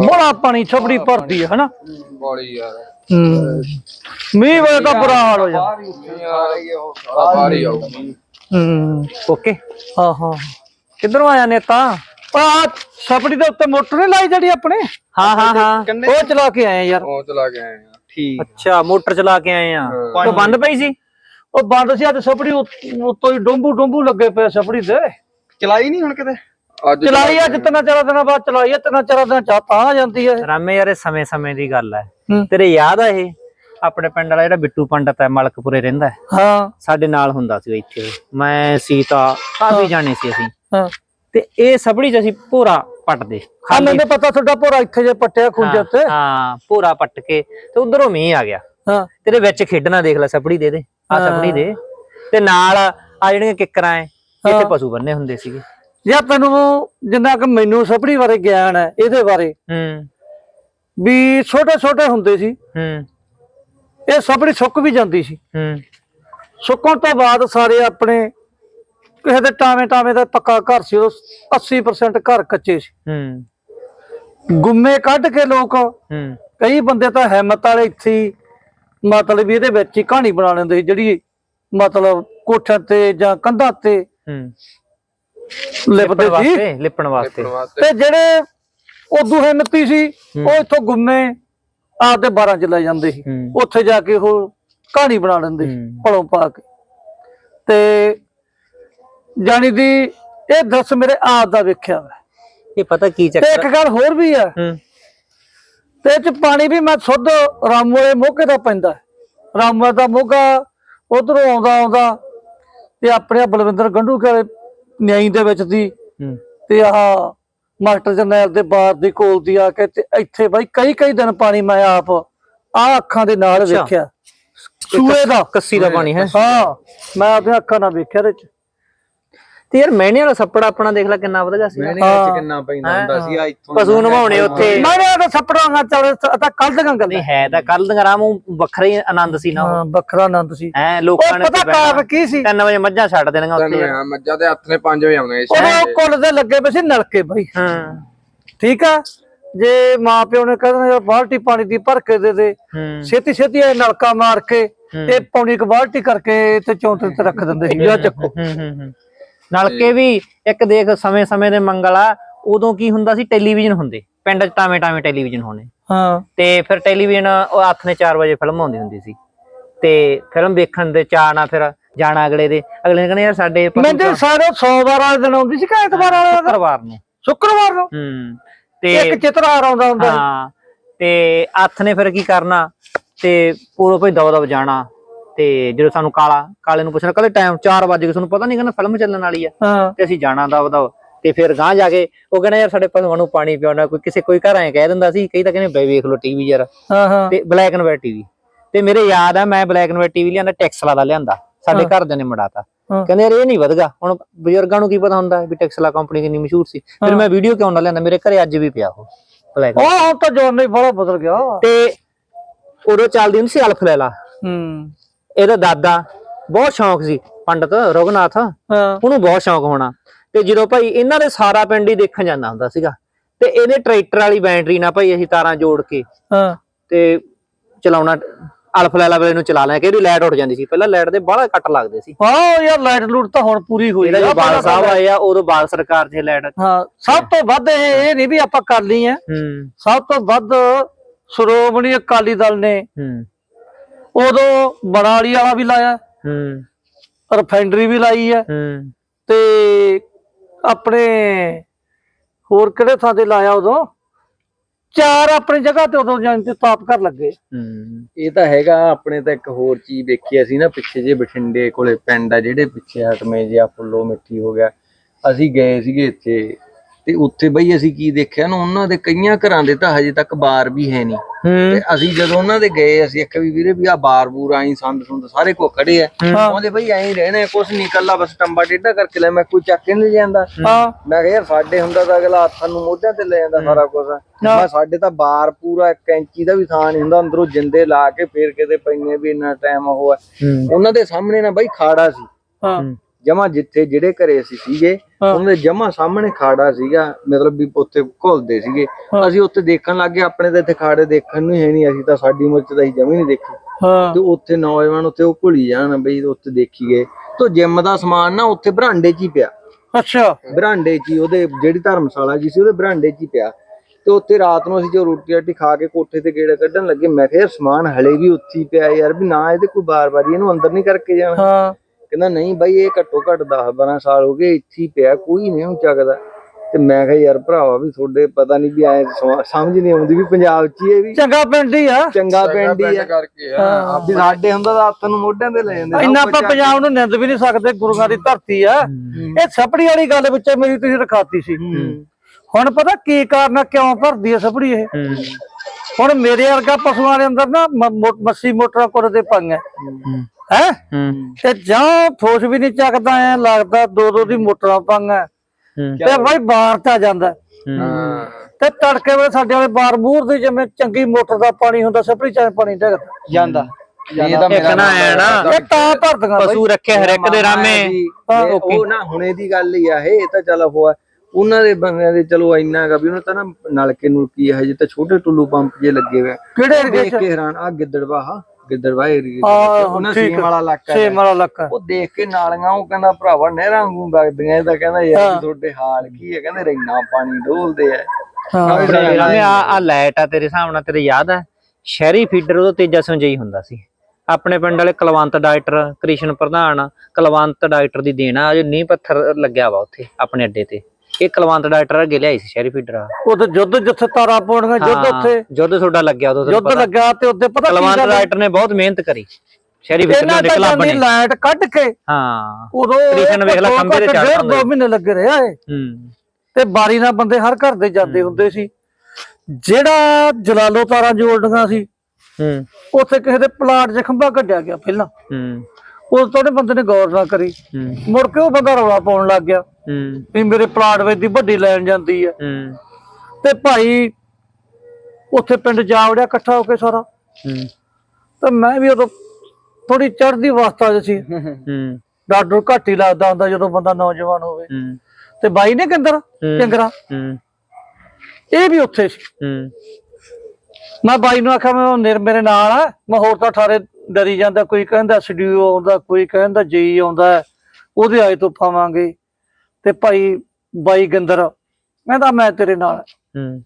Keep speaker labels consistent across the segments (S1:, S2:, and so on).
S1: ਬੜਾ ਪਾਣੀ ਛਪੜੀ ਭਰਦੀ ਹੈ ਹਨਾ?
S2: ਬੜੀ ਯਾਰ।
S1: ਹੂੰ। ਮੀਂਹ ਵੇਲੇ ਤਾਂ ਬੁਰਾ ਹਾਲ ਹੋ ਜਾਂਦਾ।
S2: ਆ ਹੀ ਆਊਗੀ
S1: ਹੂੰ
S3: ਓਕੇ
S1: ਹਾਂ ਹਾਂ।
S3: ਕਿੱਧਰੋਂ ਆਇਆ ਨੇਤਾ?
S1: ਆ ਛਪੜੀ ਦੇ ਉੱਤੇ ਮੋਟਰ ਨਹੀਂ ਲਾਈ ਜਿਹੜੀ ਆਪਣੇ?
S3: ਹਾਂ ਹਾਂ ਹਾਂ।
S1: ਉਹ ਚਲਾ ਕੇ ਆਏ ਯਾਰ।
S2: ਉਹ ਚਲਾ ਕੇ ਆਏ ਆ।
S3: ਠੀਕ ਅੱਛਾ ਮੋਟਰ ਚਲਾ ਕੇ ਆਏ ਆ। ਉਹ ਬੰਦ ਪਈ ਸੀ?
S1: ਉਹ ਬੰਦ ਸੀ ਅੱਜ ਛਪੜੀ ਉੱਤ- ਉੱਤੋਂ ਹੀ ਡੋਂਬੂ ਡੋਂਬੂ ਲੱਗੇ ਪਏ ਛਪੜੀ ਦੇ।
S4: ਚਲਾਈ ਨਹੀਂ ਹੁਣ ਕਿਤੇ?
S2: ਅੱਜ
S1: ਚਲਾਈ ਅੱਜ ਤਿੰਨ ਚਾਰ ਦਿਨਾਂ ਬਾਅਦ ਚਲਾਈ ਹੈ ਤਿੰਨ ਚਾਰ ਦਿਨ ਚਾਹ ਤਾਂ ਆ ਜਾਂਦੀ ਹੈ
S3: ਰਾਮੇ ਯਾਰ ਇਹ ਸਮੇਂ ਸਮੇਂ ਦੀ ਗੱਲ ਹੈ। ਤੇਰੇ ਯਾਦ ਆ ਇਹ? ਆਪਣੇ ਪਿੰਡ ਵਾਲਾ ਜਿਹੜਾ ਬਿੱਟੂ ਪੰਡਤ ਹੈ ਮਲਕਪੁਰੇ ਰਹਿੰਦਾ ਹੈ।
S1: ਹਾਂ।
S3: ਸਾਡੇ ਨਾਲ ਹੁੰਦਾ ਸੀ ਇੱਥੇ। ਮੈਂ ਸੀਤਾ ਕਾਫੀ ਜਾਣੇ ਸੀ ਅਸੀਂ।
S1: ਹਾਂ।
S3: ਤੇ ਇਹ ਸਬੜੀ ਚ ਅਸੀਂ ਭੋਰਾ ਪੱਟਦੇ।
S1: ਹਾਂ ਮੈਨੂੰ ਪਤਾ ਤੁਹਾਡਾ ਭੋਰਾ ਇੱਥੇ ਜੇ ਪੱਟਿਆ ਖੁੰਝੇ ਤੇ
S3: ਹਾਂ ਭੋਰਾ ਪੱਟ ਕੇ ਤੇ ਉਧਰੋਂ ਮੀਂਹ ਆ ਗਿਆ।
S1: ਹਾਂ।
S3: ਤੇਰੇ ਵਿੱਚ ਖੇਡਣਾ ਦੇਖ ਲੈ ਸਪੜੀ ਦੇ ਦੇ। ਆ ਸਪੜੀ ਦੇ। ਤੇ ਨਾਲ ਆ ਜਿਹੜੀਆਂ ਕਿੱਕਰਾਂ ਐ ਇੱਥੇ ਪਸ਼ੂ ਬੰਨੇ ਹੁੰਦੇ ਸੀਗੇ।
S1: ਯਾ ਤੈਨੂੰ ਜਿੰਨਾ ਕਿ ਮੈਨੂੰ ਛਪੜੀ ਬਾਰੇ ਗਿਆਨ ਹੈ ਇਹਦੇ ਬਾਰੇ
S3: ਹੂੰ।
S1: ਵੀ ਛੋਟੇ ਛੋਟੇ ਹੁੰਦੇ ਸੀ
S3: ਹੂੰ।
S1: ਇਹ ਛਪੜੀ ਸੁੱਕ ਵੀ ਜਾਂਦੀ ਸੀ।
S3: ਹੂੰ।
S1: ਸੁੱਕਣ ਤੋਂ ਬਾਅਦ ਸਾਰੇ ਆਪਣੇ ਕਿਸੇ ਦੇ ਟਾਵੇਂ ਟਾਵੇਂ ਦਾ ਪੱਕਾ ਘਰ ਸੀ ਉਹ 80% ਘਰ ਕੱਚੇ ਸੀ।
S3: ਹੂੰ।
S1: ਗੁੰਮੇ ਕੱਢ ਕੇ ਲੋਕ
S3: ਹੂੰ।
S1: ਕਈ ਬੰਦੇ ਤਾਂ ਹਿੰਮਤ ਵਾਲੇ ਇੱਥੇ ਮਤਲਬ ਵੀ ਇਹਦੇ ਵਿੱਚ ਹੀ ਕਹਾਣੀ ਬਣਾ ਲੈਂਦੇ ਸੀ ਜਿਹੜੀ ਮਤਲਬ ਕੋਠਿਆਂ ਤੇ ਜਾਂ ਕੰਧਾਂ ਤੇ
S3: ਹੂੰ।
S1: ਲਿਪਦੇ ਸੀ
S3: ਵਾਸਤੇ? ਲਿਪਣ ਵਾਸਤੇ।
S1: ਤੇ ਜਿਹੜੇ ਉਦੋਂ ਹਿੰਮਤੀ ਸੀ ਉਹ ਇੱਥੋਂ ਗੁੰਮੇ ਆਪਦੇ 12 ਚ ਲੈ ਜਾਂਦੇ ਸੀ।
S3: ਹੂੰ।
S1: ਉੱਥੇ ਜਾ ਕੇ ਉਹ ਕਹਾਣੀ ਬਣਾ ਲੈਂਦੇ ਸੀ
S3: ਹੂੰ।
S1: ਭਲੋਂ ਪਾ ਕੇ। ਤੇ ਜਾਣੀ ਦੀ ਇਹ ਦੱਸ ਮੇਰੇ ਆਪ ਦਾ ਵੇਖਿਆ ਵਾ।
S3: ਇਹ ਪਤਾ ਕੀ
S1: ਤੇ
S3: ਚੱਕਰ
S1: ਇੱਕ ਗੱਲ ਹੋਰ ਵੀ ਆ।
S3: ਹੂੰ।
S1: ਤੇ ਇਹ ਚ ਪਾਣੀ ਵੀ ਮੈਂ ਸੁੱਧ ਰਾਮੂਲੇ ਮੋਗੇ ਦਾ ਪੈਂਦਾ। ਰਾਮੂਲੇ ਦਾ ਮੋਗਾ ਉਧਰੋਂ ਆਉਂਦਾ ਆਉਂਦਾ ਤੇ ਆਪਣੇ ਆਹ ਬਲਵਿੰਦਰ ਗੰਢੂ ਕੇ ਨਿਆਈ ਦੇ ਵਿੱਚ ਦੀ
S3: ਹੂੰ।
S1: ਤੇ ਆਹ ਮਾਸਟਰ ਜਰਨੈਲ ਦੇ ਬਾਰ ਦੀ ਕੋਲ ਦੀ ਆ ਕੇ ਤੇ ਇੱਥੇ ਬਾਈ ਕਈ ਕਈ ਦਿਨ ਪਾਣੀ ਮੈਂ ਆਪ ਆ ਅੱਖਾਂ ਦੇ ਨਾਲ। ਵੇਖਿਆ। ਸੂਏ ਦਾ।
S3: ਕੱਸੀ ਦਾ ਪਾਣੀ ਹੈ?
S1: ਹਾਂ ਮੈਂ ਆਪਣੇ ਅੱਖਾਂ ਨਾਲ ਵੇਖਿਆ ਇਹਦੇ ਚ।
S3: ਤੇ ਯਾਰ ਮੈਨੇ ਵਾਲਾ ਸੱਪੜਾ ਆਪਣਾ ਦੇਖ ਲੈ ਕਿੰਨਾ ਵਧੀਆ ਸੀ।
S4: ਮੈਨੇ
S1: ਹਾਂ।
S4: ਵਿੱਚ ਕਿੰਨਾ ਪੈਂਦਾ ਹੁੰਦਾ ਸੀ ਆ ਇੱਥੋਂ
S3: ਪਸ਼ੂ ਨਵਾਉਣੇ ਉੱਥੇ।
S1: ਮੈਂ ਤਾਂ ਸੱਪੜਾਂ ਚੱਲ ਤਾਂ ਕੱਲ ਦੀਆਂ
S3: ਨਹੀਂ
S1: ਗੱਲਾਂ
S3: ਹੈ ਤਾਂ ਕੱਲ ਦਾ ਰਾਮ ਵੱਖਰਾ ਹੀ ਆਨੰਦ ਸੀ ਨਾ
S1: ਹਾਂ ਵੱਖਰਾ ਆਨੰਦ ਸੀ।
S3: ਹੈ
S1: ਉਹ
S3: ਲੋਕਾਂ ਨੇ
S1: ਪਤਾ
S3: ਬਹਿਣਾ।
S1: ਕੀ ਸੀ?
S3: ਤਿੰਨ ਵਜੇ ਮੱਝਾਂ ਛੱਡ ਦੇਣੀਆਂ ਉੱਥੇ।
S2: ਆ ਮੱਝਾਂ ਦੇ ਹੱਥ ਨੇ 5 ਵਜੇ ਆਉਣੇ ਸੀ।
S1: ਉਹ ਕੁੱਲ ਦੇ ਲੱਗੇ ਪਏ ਸੀ ਨਲਕੇ ਬਾਈ।
S3: ਹਾਂ।
S1: ਠੀਕ ਆ? ਜੇ ਮਾਂ ਪਿਓ ਨੇ ਕਹਿੰਦੇ ਯਾਰ ਬਾਲਟੀ ਪਾਣੀ ਦੀ ਭਰ ਕੇ ਦੇ ਦੇ।
S3: ਹੂੰ।
S1: ਛੇਤੀ ਛੇਤੀ ਇਹ ਨਲਕਾ ਮਾਰ ਕੇ ਇਹ ਪੌਣੀ ਇੱਕ ਬਾਲਟੀ ਕਰਕੇ ਤੇ ਚੌਂਤੇ ਤੇ ਰੱਖ ਦਿੰਦੇ ਸੀ। ਜਾ ਚੱਕੋ।
S3: ਹੂੰ ਹੂੰ ਹੂੰ। ਨਲਕੇ ਵੀ ਇੱਕ ਦੇਖ ਸਮੇਂ ਸਮੇਂ ਦੇ ਮੰਗਲ ਆ ਉਦੋਂ ਕੀ ਹੁੰਦਾ ਸੀ ਟੈਲੀਵਿਜ਼ਨ ਹੁੰਦੇ। ਪਿੰਡ 'ਚ ਟਾਵੇਂ ਟਾਵੇਂ ਟੈਲੀਵਿਜ਼ਨ ਹੋਣੇ।
S1: ਹਾਂ।
S3: ਤੇ ਫਿਰ ਟੈਲੀਵਿਜ਼ਨ ਉਹ ਨੇ 4 ਵਜੇ ਫਿਲਮ ਆਉਂਦੀ ਹੁੰਦੀ ਸੀ। ਤੇ ਫਿਲਮ ਵੇਖਣ ਦੇ ਨਾਲ ਫਿਰ ਜਾਣਾ ਅਗਲੇ ਦੇ। ਅਗਲੇ ਨੇ ਕਹਿੰਦੇ ਯਾਰ ਸਾਡੇ
S1: ਮੈਂ ਤੇ ਸਾਰੇ ਸੋਮਵਾਰ ਵਾਲੇ ਦਿਨ ਆਉਂਦੀ ਸੀ ਕਿ ਐਤਵਾਰ ਵਾਲੇ ਦਿਨ?
S3: ਸ਼ੁੱਕਰਵਾਰ ਨੂੰ।
S1: ਸ਼ੁੱਕਰਵਾਰ ਨੂੰ?
S3: ਹੂੰ। ਤੇ
S1: ਇੱਕ ਚਿਤਰਾਰ ਆਉਂਦਾ ਹੁੰਦਾ।
S3: ਹਾਂ। ਤੇ ਹੱਥ ਨੇ ਫਿਰ ਕੀ ਕਰਨਾ? ਤੇ ਪੂਰੋ ਭਾਈ ਦਬ ਦਬ ਜਾਣਾ। ਤੇ ਜਦੋਂ ਸਾਨੂੰ ਕਾਲਾ ਕਾਲੇ ਨੂੰ ਪੁੱਛਣਾ ਕਦੇ ਟਾਈਮ 4 ਵਜੇ ਸਾਨੂੰ ਪਤਾ ਨਹੀਂ ਕਹਿੰਦਾ ਫਿਲਮ ਚੱਲਣ ਵਾਲੀ ਆ।
S1: ਹਾਂ।
S3: ਤੇ ਅਸੀਂ ਜਾਣਾ ਦਬ ਦਬ ਤੇ ਫਿਰ ਗਾਂ ਜਾ ਕੇ ਉਹ ਕਹਿੰਦਾ ਯਾਰ ਸਾਡੇ ਪਸ਼ੂਆਂ ਨੂੰ ਪਾਣੀ ਪਿਆਉਣਾ ਕੋਈ ਕਿਸੇ ਕੋਈ ਘਰ ਐ ਕਹਿ ਦਿੰਦਾ ਸੀ ਕਈ ਤਾਂ ਕਹਿੰਦੇ ਬਈ ਵੇਖ ਲਓ ਟੀਵੀ ਯਾਰ।
S1: ਹਾਂ ਹਾਂ।
S3: ਤੇ ਬਲੈਕ ਐਂਡ ਵਾਈਟ ਟੀਵੀ ਤੇ ਮੇਰੇ ਯਾਦ ਆ ਮੈਂ ਬਲੈਕ ਐਂਡ ਵਾਈਟ ਟੀਵੀ ਲਿਆਂਦਾ ਟੈਕਸਲਾ ਦਾ ਲਿਆਂਦਾ। ਸਾਡੇ ਘਰਦਿਆਂ ਨੇ ਮੜਾਤਾ। ਕਹਿੰਦੇ ਯਾਰ ਇਹ ਨਹੀਂ ਵਧਗਾ ਹੁਣ ਬਜ਼ੁਰਗਾਂ ਨੂੰ ਕੀ ਪਤਾ ਹੁੰਦਾ ਵੀ ਟੈਕਸਲਾ ਕੰਪਨੀ ਕਿੰਨੀ ਮਸ਼ਹੂਰ ਸੀ। ਫਿਰ ਮੈਂ ਵੀਡੀਓ ਕਿਉਂ ਨਾ ਲਿਆਂਦਾ? ਮੇਰੇ ਘਰੇ ਅੱਜ ਵੀ ਪਿਆ ਉਹ। ਬਲੈਕ
S1: ਉਹ ਹੁਣ ਤਾਂ ਜੋਨ ਨਹੀਂ ਬੜਾ ਬਦਲ ਗਿਆ।
S3: ਤੇ ਉਦੋਂ ਚੱਲਦੀ ਹੁੰਦੀ ਸੀ ਅਲਫ ਲੈਲਾ
S1: ਹੂੰ।
S3: ਇਹਦਾ ਦਾਦਾ ਬਹੁਤ ਸ਼ੌਂਕ ਸੀ ਪੰਡਤ ਰਘੁਨਾਥ।
S1: ਹਾਂ।
S3: ਉਹਨੂੰ ਬਹੁਤ ਸ਼ੌਂਕ ਹੋਣਾ। ਤੇ ਜਦੋਂ ਭਾਈ ਇਹਨਾਂ ਦੇ ਸਾਰਾ ਪਿੰਡ ਹੀ ਦੇਖਣ ਜਾਂਦਾ ਹੁੰਦਾ ਸੀਗਾ। ਤੇ ਇਹਦੇ ਟਰੈਕਟਰ ਵਾਲੀ ਬੈਟਰੀ ਨਾਲ ਭਾਈ ਅਸੀਂ ਤਾਰਾਂ ਜੋੜ ਕੇ
S1: ਹਾਂ।
S3: ਤੇ ਚਲਾਉਣਾ ਅਲਫ ਲੈਲਾ ਵੇਲੇ ਨੂੰ ਚਲਾ ਲਿਆ ਕਿ ਇਹਦੀ ਲਾਈਟ ਉੱਡ ਜਾਂਦੀ ਸੀ। ਪਹਿਲਾਂ ਲਾਈਟ ਦੇ ਬਾਹਲਾ ਕੱਟ ਲੱਗਦੇ ਸੀ।
S1: ਹਾਂ ਯਾਰ ਲਾਈਟ ਲੂਟ ਤਾਂ ਹੁਣ ਪੂਰੀ ਹੋਈ
S3: ਇਹਦਾ
S1: ਆ
S3: ਜੋ ਬਾਲ ਸਾਹਿਬ ਆਏ ਆ ਉਦੋਂ ਬਾਲ ਸਰਕਾਰ 'ਚ ਲਾਈਟ।
S1: ਹਾਂ ਸਭ ਤੋਂ ਵੱਧ ਇਹ ਇਹ ਨਹੀਂ ਵੀ ਆਪਾਂ ਕਰ ਲਈ ਹੈ।
S3: ਹੂੰ।
S1: ਸਭ ਤੋਂ ਵੱਧ ਸ਼੍ਰੋਮਣੀ ਅਕਾਲੀ ਦਲ ਨੇ
S3: ਹੂੰ।
S1: ਉਦੋਂ ਬਰਾੜੀ ਵਾਲਾ ਵੀ ਲਾਇਆ
S3: ਹੂੰ।
S1: ਰਿਫਾਈਨਰੀ ਵੀ ਲਾਈ ਹੈ।
S3: ਹੂੰ।
S1: ਤੇ ਆਪਣੇ ਹੋਰ ਕਿਹੜੇ ਥਾਂ ਤੇ ਲਾਇਆ ਉਦੋਂ? ਚਾਰ ਆਪਣੀ ਜਗ੍ਹਾ ਤੇ ਉਦੋਂ ਜਾਣ ਤੇ ਤਾਪ ਕਰ ਲੱਗੇ।
S3: ਹੂੰ।
S4: ਇਹ ਤਾਂ ਹੈਗਾ ਆਪਣੇ ਤਾਂ ਇੱਕ ਹੋਰ ਚੀਜ਼ ਦੇਖੀ ਅਸੀਂ ਨਾ ਪਿੱਛੇ ਜੇ ਬਠਿੰਡੇ ਕੋਲੇ ਪਿੰਡ ਆ ਜਿਹੜੇ ਪਿੱਛੇ ਹਟਮੇ ਜਿਹਾ ਫੁੱਲੋ ਮਿੱਠੀ ਹੋ ਗਿਆ। ਅਸੀਂ ਗਏ ਸੀਗੇ ਇੱਥੇ ਤੇ ਉੱਥੇ ਬਈ ਅਸੀਂ ਕੀ ਦੇਖਿਆ ਨਾ ਉਹਨਾਂ ਦੇ ਕਈਆਂ ਘਰਾਂ ਦੇ ਤਾਂ ਹਜੇ ਤੱਕ ਬਾਰ ਵੀ ਹੈ ਨਹੀਂ। ਤੇ ਅਸੀਂ ਜਦੋਂ ਉਹਨਾਂ ਦੇ ਗਏ ਅਸੀਂ ਆਖਿਆ ਵੀ ਵੀਰੇ ਵੀ ਆ ਬਾਰ ਬੂਰ ਆਈ ਸੰਦ ਸੁੰਦ ਸਾਰੇ ਕੋ ਖੜੇ ਆ ਉਹਦੇ ਬਈ ਐਂ ਰਹਿਣਾ ਕੁਛ ਨਹੀਂ ਕੱਲਾ ਬਸ ਟੰਬਾ ਟੇਢਾ ਕਰਕੇ ਲੈ ਮੈਂ ਕੋਈ ਚੱਕ ਕੇ ਨਹੀਂ ਜਾਂਦਾ।
S1: ਹਾਂ।
S4: ਮੈਂ ਕਿਹਾ ਯਾਰ ਸਾਡੇ ਹੁੰਦਾ ਤਾਂ ਅਗਲਾ ਹੱਥਾਂ ਨੂੰ ਮੋਢਿਆਂ ਤੇ ਲੈ ਜਾਂਦਾ ਸਾਰਾ ਕੁਝ ਮੈਂ ਸਾਡੇ ਤਾਂ ਬਾਰ ਪੂਰਾ 1 ਇੰਚੀ ਦਾ ਵੀ ਥਾਂ ਨਹੀਂ ਹੁੰਦਾ ਅੰਦਰੋਂ ਜਿੰਦੇ ਲਾ ਕੇ ਫੇਰ ਕਿਤੇ ਪੈਨੇ ਵੀ ਇੰਨਾ ਟਾਈਮ ਉਹ ਹੈ। ਉਹਨਾਂ ਦੇ ਸਾਹਮਣੇ ਨਾ ਬਾਈ ਖਾੜਾ ਸੀ।
S1: ਹਾਂ।
S4: ਜਮਾ ਜਿੱਥੇ ਜਿਹੜੇ ਘਰੇ ਅਸੀਂ ਸੀਗੇ। ਉਹਨਾਂ ਦੇ ਜਮਾ ਸਾਹਮਣੇ ਖਾੜਾ ਸੀਗਾ ਮਤਲਬ ਵੀ ਉੱਥੇ ਘੁਲਦੇ ਸੀਗੇ। ਅਸੀਂ ਉੱਥੇ ਦੇਖਣ ਲੱਗ ਗਏ ਆਪਣੇ ਤਾਂ ਇੱਥੇ ਖਾੜੇ ਦੇਖਣ ਨੂੰ ਹੀ ਨਹੀਂ ਅਸੀਂ ਤਾਂ ਸਾਡੀ ਉਮਰ ਚ ਤਾਂ ਅਸੀਂ ਜਮੀ ਨਹੀਂ ਦੇਖੀ। ਤੇ ਉੱਥੇ ਨੌਜਵਾਨ ਉੱਥੇ ਉਹ ਘੁਲੀ ਜਾਣ ਬਈ ਉੱਥੇ ਦੇਖੀ ਗਏ। ਤੇ ਜਿਮ ਦਾ ਸਮਾਨ ਨਾ ਉੱਥੇ ਬਰਾਂਡੇ 'ਚ ਹੀ ਪਿਆ।
S1: ਅੱਛਾ।
S4: ਬਰਾਂਡੇ 'ਚ ਉਹਦੇ ਜਿਹੜੀ ਧਰਮਸ਼ਾਲਾ ਜੀ ਸੀ ਉਹਦੇ ਬਰਾਂਡੇ 'ਚ ਹੀ ਪਿਆ। ਤੇ ਉੱਥੇ ਰਾਤ ਨੂੰ ਅਸੀਂ ਜੋ ਰੋਟੀ ਰਾਟੀ ਖਾ ਕੇ ਕੋਠੇ ਤੇ ਗੇੜਾ ਕੱਢਣ ਲੱਗੇ ਮੈਂ ਕਿਹਾ ਸਮਾਨ ਹਲੇ ਵੀ ਉੱਥੇ ਹੀ ਪਿਆ ਯਾਰ ਵੀ ਨਾ ਇਹਦੇ ਕੋਈ ਬਾਰ-ਬਾਰ ਇਹਨੂੰ ਅੰਦਰ ਨਹੀਂ ਕਰਕੇ ਜਾਣਾ।
S1: ਹਾਂ।
S4: ਕਹਿੰਦਾ ਨਹੀਂ ਬਾਈ ਇਹ ਘੱਟੋ ਘੱਟ 10 12 ਸਾਲ ਹੋ ਗਏ ਇੱਥੇ ਹੀ ਪਿਆ ਕੋਈ ਨਹੀਂ ਉਹ ਚੱਕਦਾ। ਤੇ ਮੈਂ ਕਿਹਾ ਯਾਰ ਭਰਾਵਾ ਵੀ ਤੁਹਾਡੇ ਪਤਾ ਨਹੀਂ ਵੀ ਐ ਸਮਝ ਨਹੀਂ ਆਉਂਦੀ ਵੀ ਪੰਜਾਬ 'ਚ ਹੀ ਇਹ ਵੀ।
S1: ਚੰਗਾ ਪਿੰਡ ਹੀ ਆ।
S4: ਚੰਗਾ ਪਿੰਡ ਹੀ ਆ।
S2: ਕਰਕੇ ਆ
S1: ਹਾਂ।
S4: ਵੀ ਸਾਡੇ ਹੁੰਦਾ ਤਾਂ ਹੱਥ ਨੂੰ ਮੋਢਿਆਂ ਤੇ ਲੈ ਜਾਂਦੇ
S1: ਇੰਨਾ ਆਪਾਂ ਪੰਜਾਬ ਨੂੰ ਨਿੰਦ ਵੀ ਨਹੀਂ ਸਕਦੇ ਗੁਰੂਆਂ ਦੀ ਧਰਤੀ ਆ। ਇਹ ਛਪੜੀ ਵਾਲੀ ਗੱਲ ਵਿੱਚ ਮੇਰੀ ਤੁਸੀਂ ਰਖਾਤੀ ਸੀ। ਹੁਣ ਪਤਾ ਕੀ ਕਾਰਨ ਆ ਕਿਉਂ ਭਰਦੀ ਆ ਛਪੜੀ ਇਹ? ਹੁਣ ਮੇਰੇ ਵਰਗਾ ਪਸ਼ੂਆਂ ਦੇ ਅੰਦਰ ਨਾ ਮੱਸੀ ਮੋਟਰਾਂ ਕੁੱਟਦੇ ਪੰਗੇ ਹੈ।
S3: ਹੂੰ?
S1: ਤੇ ਜਾਂ ਫੋਸ ਵੀ ਨਹੀਂ ਚੱਕਦਾ ਐ ਲੱਗਦਾ ਦੋ ਦੋ ਦੀ ਮੋਟਰਾਂ ਪੰਗਾ ਤੇ ਬਾਈ ਬਾਹਰ ਤਾਂ ਜਾਂਦਾ।
S2: ਹਾਂ।
S1: ਤੇ ਤੜਕੇ ਵੇਲੇ ਸਾਡੇ ਵਾਲੇ ਬਾਰ ਮੂਰ ਦੀ ਜਿਵੇਂ ਚੰਗੀ ਮੋਟਰ ਦਾ ਪਾਣੀ ਹੁੰਦਾ ਛਪੜੀ ਚ ਪਾਣੀ ਡਿੱਗਦਾ
S4: ਜਾਂਦਾ।
S2: ਇਹ ਤਾਂ ਮੇਰਾ
S3: ਨਾ ਐ ਨਾ।
S1: ਇਹ ਤਾਂ ਭਰਦੀਆਂ ਬਾਈ।
S3: ਪਸ਼ੂ ਰੱਖੇ ਹਰ ਇੱਕ ਦੇ ਰਾਮੇ।
S1: ਹਾਂ,
S4: ਇਹ ਉਹ ਨਾ ਹੁਣੇ ਦੀ ਗੱਲ ਹੀ ਆ ਇਹ ਇਹ ਤਾਂ ਚੱਲ ਹੋਆ ਉਹਨਾਂ ਦੇ ਬੰਦਿਆਂ ਦੇ ਚਲੋ ਇੰਨਾ ਹੈਗਾ ਵੀ ਉਹਨਾਂ ਤਾਂ ਨਾ ਨਲਕੇ ਨੂੰ ਕੀ ਹੈ ਹਜੇ ਤਾਂ ਛੋਟੇ ਟੁੱਲੂ ਪੰਪ ਜੇ ਲੱਗੇ ਹੋਏ।
S1: ਕਿਹੜੇ
S4: ਦੇਖ ਕੇ ਹੈਰਾਨ ਆ ਗਿੱਦੜਵਾਹਾ ਗਿੱਦੜਵਾ ਏਰੀਏ
S1: ਹਾਂ,
S4: ਉਹਨਾਂ
S1: ਠੀਕ
S4: ਸੀਮ ਵਾਲਾ ਇਲਾਕਾ ਹੈ।
S1: ਛੇ ਮਾਲਾ ਲੱਕ
S4: ਉਹ ਦੇਖ ਕੇ ਨਾਲੀਆਂ ਉਹ ਕਹਿੰਦਾ ਭਰਾਵਾ ਨਹਿਰਾਂ ਵਾਂਗੂ ਵਗਦੀਆਂ ਇਹ ਤਾਂ ਕਹਿੰਦਾ ਯਾਰ ਤੁਹਾਡੇ ਹਾਲ ਕੀ ਹੈ? ਕਹਿੰਦੇ ਰੈਨਾ ਪਾਣੀ ਡੋਲਦੇ ਆ।
S1: ਹਾਂ
S3: ਰਾਮੇ ਆ ਆ ਲਾਈਟ ਆ ਤੇਰੇ ਹਿਸਾਬ ਨਾਲ ਤੇਰੇ ਯਾਦ ਆ? ਸ਼ਹਿਰੀ ਫੀਡਰ ਉਹਦਾ ਤੇਜਾ ਸੰਜਈ ਹੁੰਦਾ ਸੀ। ਆਪਣੇ ਪਿੰਡ ਵਾਲੇ ਕੁਲਵੰਤ ਡਾਕਟਰ ਕ੍ਰਿਸ਼ਨ ਪ੍ਰਧਾਨ ਕੁਲਵੰਤ ਡਾਕਟਰ ਦੀ ਦੇਣਾ ਜੋ ਨੀਂਹ ਪੱਥਰ ਲੱਗਿਆ ਵਾ ਉੱਥੇ ਆਪਣੇ ਅੱਡੇ ਤੇ। ਇਹ ਕੁਲਵੰਤ ਡਾਕਟਰ ਅੱਗੇ ਲਿਆਈ ਸੀ ਸ਼ਹਿਰੀ ਫੀਡਰ ਆ।
S1: ਤੇ ਜੁੱਧ ਜਿੱਥੇ ਤਾਰਾ ਪਾਉਣੀਆਂ ਜੁੱਧ ਉੱਥੇ।
S3: ਜੁੱਧ ਤੁਹਾਡਾ ਲੱਗਿਆ ਉਦੋਂ
S1: ਜੁੱਧ। ਲੱਗਾ ਤੇ ਉੱਤੇ ਪਤਾ ਕੀ
S3: ਕੁਲਵੰਤ ਡਾਕਟਰ ਨੇ ਬਹੁਤ ਮਿਹਨਤ ਕਰੀ। ਸ਼ਹਿਰੀ ਫੀਡਰ ਦੇ ਕਲੱਬ ਨੇ
S1: ਲਾਈਟ ਕੱਢ ਕੇ।
S3: ਹਾਂ।
S1: ਉਦੋਂ
S3: ਕ੍ਰਿਸ਼ਨ ਵੇਖ ਲਾ ਖੰਭੇ ਤੇ
S1: ਘੱਟ
S3: ਚੜ੍ਹ
S1: ਡੇਢ
S3: ਜਾਂਦੇ।
S1: ਦੋ ਮਹੀਨੇ ਲੱਗੇ ਰਿਹਾ ਏ
S3: ਹੂੰ।
S1: ਤੇ ਬਾਰੀ ਨਾਲ ਬੰਦੇ ਹਰ ਘਰ ਦੇ ਜਾਂਦੇ ਹੁੰਦੇ ਸੀ। ਜਿਹੜਾ ਜਲਾਲੋ ਤਾਰਾਂ ਜੋੜਨੀਆਂ ਸੀ
S3: ਹੂੰ।
S1: ਉੱਥੇ ਕਿਸੇ ਦੇ ਪਲਾਟ 'ਚ ਖੰਭਾ ਕੱਢਿਆ ਗਿਆ ਪਹਿਲਾਂ।
S3: ਹੂੰ।
S1: ਉਸ ਤੋਂ ਉਹਨੇ ਬੰਦੇ ਨੇ ਗੌਰ ਨਾ ਕਰੀ। ਮੁੜ ਕੇ ਉਹ ਬੰਦਾ ਰੌਲਾ ਪਾਉਣ ਲੱਗ ਗਿਆ ਵੀ ਮੇਰੇ ਪਲਾਟ ਵਿੱਚ ਦੀ ਵੱਡੀ ਲੈਣ ਜਾਂਦੀ ਹੈ। ਤੇ ਭਾਈ ਉੱਥੇ ਪਿੰਡ ਜਾ ਵੜਿਆ ਇਕੱਠਾ ਹੋ ਕੇ ਸਾਰਾ। ਤੇ ਮੈਂ ਵੀ ਉਦੋਂ ਥੋੜੀ ਚੜ੍ਹਦੀ ਅਵਸਥਾ 'ਚ ਸੀ। ਡਾਕਟਰ ਘੱਟ ਹੀ ਲੱਗਦਾ ਹੁੰਦਾ ਜਦੋਂ ਬੰਦਾ ਨੌਜਵਾਨ ਹੋਵੇ। ਤੇ ਬਾਈ ਨੇ ਕਿੰਦਰ? ਕਿੰਗਰਾ।
S3: ਹੂੰ।
S1: ਇਹ ਵੀ ਉੱਥੇ ਸੀ। ਮੈਂ ਬਾਈ ਨੂੰ ਆਖਿਆ ਮੈਂ ਮੇਰੇ ਨਾਲ ਆ ਮੈਂ ਹੋਰ ਤਾਂ ਠਾਰੇ ਡਰੀ ਜਾਂਦਾ ਕੋਈ ਕਹਿੰਦਾ ਸਟੂਡੀਓ ਆਉਂਦਾ ਕੋਈ ਕਹਿੰਦਾ ਜੀ ਆਉਂਦਾ ਹੈ, ਉਹਦੇ ਆਏ ਤੋਂ ਪਾਵਾਂਗੇ। ਤੇ ਭਾਈ ਬਾਈ ਗੰਦਰ ਕਹਿੰਦਾ ਮੈਂ ਤੇਰੇ ਨਾਲ ਹਾਂ।
S3: ਹੂੰ।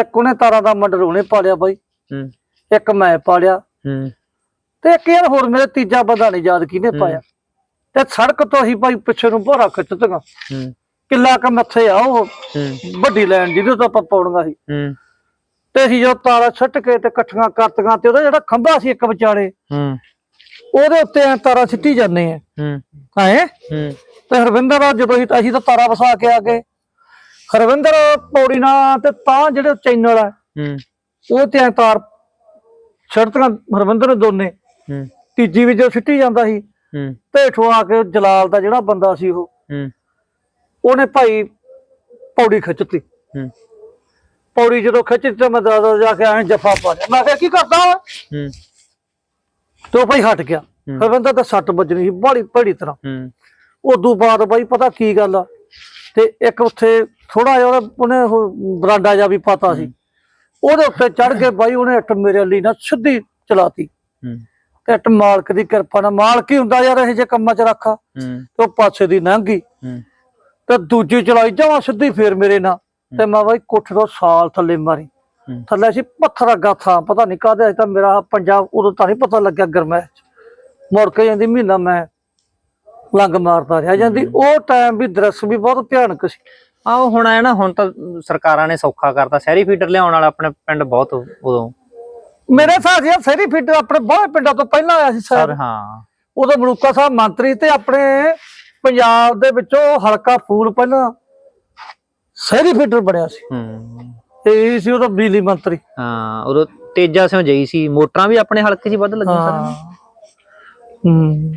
S1: ਇੱਕ ਉਹਨੇ ਤਾਰਾਂ ਦਾ ਮੰਡਲ ਉਹਨੇ ਪਾਲਿਆ ਬਾਈ।
S3: ਹੂੰ।
S1: ਇੱਕ ਮੈਂ ਪਾਲਿਆ।
S3: ਹੂੰ।
S1: ਤੇ ਇੱਕ ਯਾਰ ਹੋਰ ਮੇਰੇ ਤੀਜਾ ਬੰਦਾ ਨਹੀਂ ਯਾਦ ਕਿਹਨੇ ਪਾਇਆ। ਤੇ ਸੜਕ ਤੋਂ ਅਸੀਂ ਭਾਈ ਪਿੱਛੇ ਨੂੰ ਭੋਰਾ ਖਿੱਚਤੀਆਂ।
S3: ਹੂੰ।
S1: ਕਿੱਲਾ ਕ ਮੱਥੇ ਆ ਉਹ।
S3: ਹੂੰ।
S1: ਵੱਡੀ ਲੈਣ ਜਿਹਦੇ ਤੋਂ ਆਪਾਂ ਪਾਉਣੀਆਂ ਸੀ।
S3: ਹੂੰ।
S1: ਤੇ ਅਸੀਂ ਜਦੋਂ ਤਾਰਾ ਛੱਟ ਕੇ ਤੇ ਇਕੱਠੀਆਂ ਕਰਤੀਆਂ ਤੇ ਉਹਦਾ ਜਿਹੜਾ ਖੰਭਾ ਸੀ ਇੱਕ ਵਿਚਾਲੇ
S3: ਹੂੰ।
S1: ਉਹਦੇ ਉੱਤੇ ਐਂ ਤਾਰਾ ਸਿੱਟੀ ਜਾਂਦੇ ਆ
S3: ਹੂੰ।
S1: ਹੈ?
S3: ਹੂੰ।
S1: ਤੇ ਹਰਵਿੰਦਰ ਜਦੋਂ ਅਸੀਂ ਅਸੀਂ ਤਾਂ ਤਾਰਾ ਵਸਾ ਕੇ ਆ ਗਏ। ਹਰਵਿੰਦਰ ਪੌੜੀ ਨਾਲ ਤੇ ਤਾਂ ਜਿਹੜੇ ਚੈਨਲ ਆ
S3: ਹੂੰ।
S1: ਉਹ ਤੇ ਐਂ ਤਾਰ ਛੜਤੀਆਂ ਹਰਵਿੰਦਰ ਨੇ ਦੋਨੇ।
S3: ਹੂੰ।
S1: ਤੀਜੀ ਵੀ ਜਦੋਂ ਸਿੱਟੀ ਜਾਂਦਾ ਸੀ
S3: ਹੂੰ।
S1: ਤੇ ਹੇਠੋਂ ਆ ਕੇ ਜਲਾਲ ਦਾ ਜਿਹੜਾ ਬੰਦਾ ਸੀ ਉਹ
S3: ਹੂੰ।
S1: ਉਹਨੇ ਭਾਈ ਪੌੜੀ ਖਿੱਚਤੀ।
S3: ਹੂੰ।
S1: ਪੌੜੀ ਜਦੋਂ ਖਿੱਚੀ ਤੇ ਮੈਂ ਦਾਦਾ ਜਾ ਕੇ ਐਂ ਜੱਫਾ ਪਾ ਲਿਆ। ਮੈਂ ਕਿਹਾ ਕੀ ਕਰਦਾ ਵਾ
S3: ਹੂੰ।
S1: ਤੇ ਭਾਈ ਹਟ ਗਿਆ। ਹਰਵਿੰਦਰ ਤਾਂ ਸੱਟ ਵੱਜਣੀ ਸੀ ਬੜੀ ਭੜੀ ਤਰ੍ਹਾਂ।
S3: ਹੂੰ।
S1: ਉਦੋਂ ਬਾਅਦ ਬਾਈ ਪਤਾ ਕੀ ਗੱਲ ਆ ਤੇ ਇੱਕ ਉੱਥੇ ਥੋੜਾ ਜਿਹਾ ਉਹਨੇ ਉਹ ਬਰਾਂਡਾ ਜਿਹਾ ਵੀ ਪਤਾ ਸੀ। ਉਹਦੇ ਉੱਤੇ ਚੜ ਕੇ ਬਾਈ ਉਹਨੇ ਇੱਟ ਮੇਰੇ ਲਈ ਨਾ ਸਿੱਧੀ ਚਲਾਤੀ।
S3: ਹੂੰ।
S1: ਤੇ ਇੱਟ ਮਾਲਕ ਦੀ ਕਿਰਪਾ ਨਾਲ। ਮਾਲਕ ਹੀ ਹੁੰਦਾ ਯਾਰ ਇਹ ਜੇ ਕੰਮਾਂ 'ਚ ਰੱਖਾ।
S3: ਹੂੰ।
S1: ਤੇ ਉਹ ਪਾਸੇ ਦੀ ਲੰਘ ਗਈ। ਤੇ ਦੂਜੀ ਚਲਾਈ ਜਾਵਾਂ ਸਿੱਧੀ ਫੇਰ ਮੇਰੇ ਨਾਲ। ਤੇ ਮੈਂ ਬਾਈ ਕੋਠੇ ਤੋਂ ਸਾਲ ਥੱਲੇ ਮਾਰੀ। ਥੱਲੇ ਸੀ ਪੱਥਰ ਅੱਗਾ ਥਾਂ ਪਤਾ ਨਹੀਂ ਕਾਹਦੇ ਅਜੇ ਤਾਂ ਮੇਰਾ ਪੰਜਾਬ ਉਦੋਂ ਤਾਂ ਨਹੀਂ ਪਤਾ ਲੱਗਿਆ ਗਰਮੈਸ਼ ਮੁੜ ਕੇ ਜਾਂਦੀ ਮਹੀਨਾ ਮੈਂ ਲੰਗ ਮਾਰਦਾ ਰਿਹਾ। ਜਾਂਦੀ ਉਹ ਟਾਈਮ ਵੀ ਦਰਸ ਵੀ ਬਹੁਤ ਭਿਆਨਕ ਸੀ।
S3: ਆਹ ਹੁਣ ਆਇਆ ਨਾ ਹੁਣ ਤਾਂ ਸਰਕਾਰਾਂ ਨੇ ਸੌਖਾ ਕਰਤਾ। ਸ਼ਹਿਰੀ ਫੀਡਰ ਲਿਆਉਣ ਵਾਲਾ ਆਪਣੇ ਪਿੰਡ ਬਹੁਤ ਉਦੋਂ।
S1: ਮੇਰੇ ਸਾਥ ਯਾਰ ਸੈਰੀ ਫਿੱਟ ਆਪਣੇ ਬਹੁਤ ਪਿੰਡਾਂ ਤੋਂ ਪਹਿਲਾਂ ਆਇਆ ਸੀ
S3: ਸਰ
S1: ਸਰ
S3: ਹਾਂ।
S1: ਉਦੋਂ ਮਲੂਕਾ ਸਾਹਿਬ ਮੰਤਰੀ ਤੇ ਆਪਣੇ ਪੰਜਾਬ ਦੇ ਵਿੱਚੋਂ ਹਲਕਾ ਫੂਲ ਪਹਿਲਾਂ ਸੈਰੀ ਫਿੱਟਰ ਬਣਿਆ ਸੀ।
S3: ਹੂੰ।
S1: ਤੇ ਇਹ ਸੀ ਉਹਦਾ ਬਿਜਲੀ ਮੰਤਰੀ।
S3: ਹਾਂ ਉਦੋਂ ਤੇਜਾ ਸਿੰਘ ਜਈ ਸੀ। ਮੋਟਰਾਂ ਵੀ ਆਪਣੇ ਹਲਕੇ 'ਚ ਹੀ ਵੱਧ ਲੱਗੀਆਂ
S1: ਹਾਂ।
S3: ਸਰ
S1: ਹੂੰ।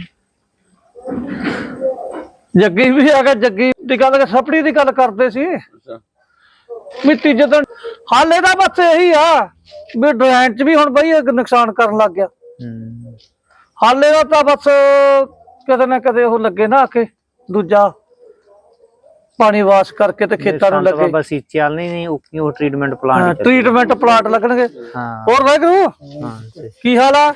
S1: ਜੱਗੀ ਵੀ ਆ ਗਿਆ ਜੱਗੀ ਦੀ ਗੱਲ ਸਪੜੀ ਦੀ ਗੱਲ ਕਰਦੇ ਸੀ। ਮਿੱਟੀ ਜਦੋਂ ਹਾਲ ਇਹਦਾ ਬਸ ਇਹੀ ਆ ਵੀ ਡਰੈਂਟ ਚ ਵੀ ਹੁਣ ਬਈ ਇਹ ਨੁਕਸਾਨ ਕਰਨ ਲੱਗ ਗਿਆ।
S3: ਹੂੰ।
S1: ਹਾਲੇ ਦਾ ਤਾਂ ਬਸ ਕਦੇ ਨਾ ਕਦੇ ਉਹ ਲੱਗੇ ਨਾ ਆ ਕੇ ਦੂਜਾ ਪਾਣੀ ਵਾਸ਼ ਕਰਕੇ ਤੇ ਖੇਤਾਂ ਨੂੰ ਲੱਗੇ।
S3: ਬਾਬਾ ਸੀਚਿਆਲ ਨਹੀਂ ਨਹੀਂ ਉਹ ਟ੍ਰੀਟਮੈਂਟ ਪਲਾਂਟ
S1: ਟ੍ਰੀਟਮੈਂਟ ਪਲਾਂਟ ਲੱਗਣਗੇ। ਹੋਰ ਵਾਹਿਗੁਰੂ ਕੀ ਹਾਲ ਆ?